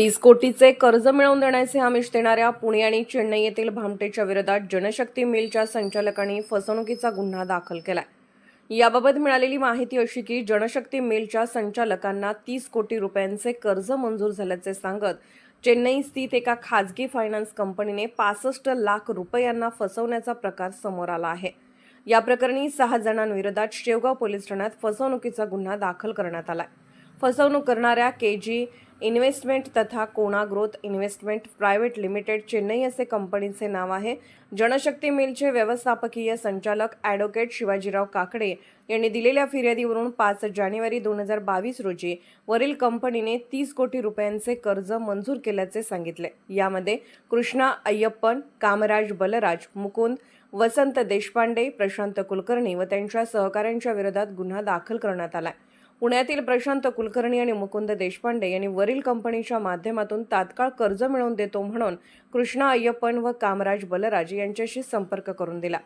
तीस कोटीचे कर्ज मिळवून देण्याचे आमिष देणाऱ्या पुणे आणि चेन्नई येथील भामटेच्या विरोधात जनशक्ती मिलच्या संचालकांनी फसवणुकीचा गुन्हा दाखल केलाय. याबाबत मिळालेली माहिती अशी की जनशक्ती मिलच्या संचालकांना तीस कोटी रुपयांचे कर्ज मंजूर झाल्याचे सांगत चेन्नई स्थित एका खाजगी फायनान्स कंपनीने पासष्ट लाख रुपयांना फसवण्याचा प्रकार समोर आला आहे. या प्रकरणी सहा जणांविरोधात शेवगाव पोलीस ठाण्यात फसवणुकीचा गुन्हा दाखल करण्यात आला फसवणूक करणाऱ्या के जी इन्व्हेस्टमेंट तथा कोणा growth investment private limited Chennai असे कंपनीचे नाव आहे. जनशक्ती मिलचे व्यवस्थापकीय संचालक ॲडव्होकेट शिवाजीराव काकडे यांनी दिलेल्या फिर्यादीवरून पाच जानेवारी दोन हजार बावीस रोजी वरील कंपनीने तीस कोटी रुपयांचे कर्ज मंजूर केल्याचे सांगितले. यामध्ये कृष्णा अय्यप्पन कामराज बलराज मुकुंद वसंत देशपांडे प्रशांत कुलकर्णी व त्यांच्या सहकाऱ्यांच्या विरोधात गुन्हा दाखल करण्यात आला आहे. पुण्यातील प्रशांत कुलकर्णी आणि मुकुंद देशपांडे यांनी वरील कंपनीच्या माध्यमातून तात्काळ कर्ज मिळवून देतो म्हणून कृष्णा अय्यप्पन व कामराज बलराज यांच्याशी संपर्क करून दिला.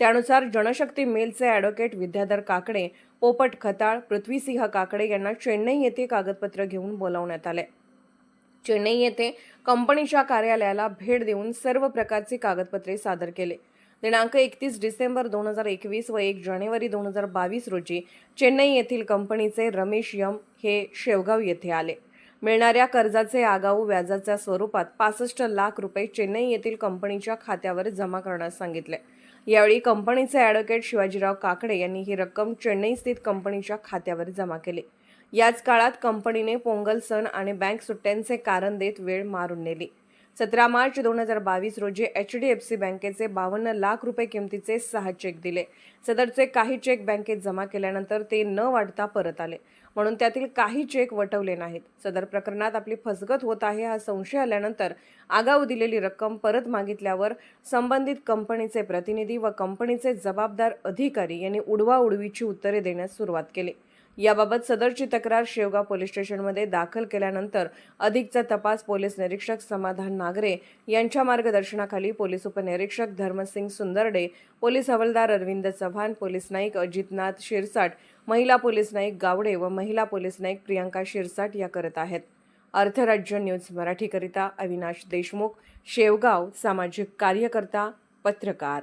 त्यानुसार जनशक्ती मेलचे ॲडव्होकेट विद्याधर काकडे पोपट खताळ पृथ्वीसिंह काकडे यांना चेन्नई येथे कागदपत्र घेऊन बोलावण्यात आले. चेन्नई येथे कंपनीच्या कार्यालयाला भेट देऊन सर्व प्रकारची कागदपत्रे सादर केले. दिनांक एकतीस डिसेंबर दोन हजार एकवीस व एक जानेवारी दोन हजार बावीस रोजी चेन्नई येथील कंपनीचे रमेश यम हे शेवगाव येथे आले. मिळणाऱ्या कर्जाचे आगाऊ व्याजाच्या स्वरूपात पासष्ट लाख रुपये चेन्नई येथील कंपनीच्या खात्यावर जमा करण्यास सांगितले. यावेळी कंपनीचे ॲडव्होकेट शिवाजीराव काकडे यांनी ही रक्कम चेन्नई स्थित कंपनीच्या खात्यावर जमा केली. याच काळात कंपनीने पोंगल सण आणि बँक सुट्ट्यांचे कारण देत वेळ मारून नेली. सतरा मार्च दोन हजार बावीस रोजी एच डी एफ सी बँकेचे बावन्न लाख रुपये किमतीचे सहा चेक दिले. सदरचे काही चेक बँकेत जमा केल्यानंतर ते न वाढता परत आले. म्हणून त्यातील काही चेक वटवले नाहीत. सदर प्रकरणात आपली फसगत होत आहे हा संशय आल्यानंतर आगाऊ दिलेली रक्कम परत मागितल्यावर संबंधित कंपनीचे प्रतिनिधी व कंपनीचे जबाबदार अधिकारी यांनी उडवाउडवीची उत्तरे देण्यास सुरुवात केली. याबाबत सदरची तक्रार शेवगाव पोलीस स्टेशनमध्ये दाखल केल्यानंतर अधिकचा तपास पोलीस निरीक्षक समाधान नागरे यांच्या मार्गदर्शनाखाली पोलीस उपनिरीक्षक धर्मसिंग सुंदरडे पोलीस हवालदार अरविंद चव्हाण पोलीस नाईक अजितनाथ शिरसाट महिला पोलीस नाईक गावडे व महिला पोलीस नाईक प्रियांका शिरसाट या करत आहेत. अर्थराज्य न्यूज मराठीकरिता अविनाश देशमुख शेवगाव सामाजिक कार्यकर्ता पत्रकार.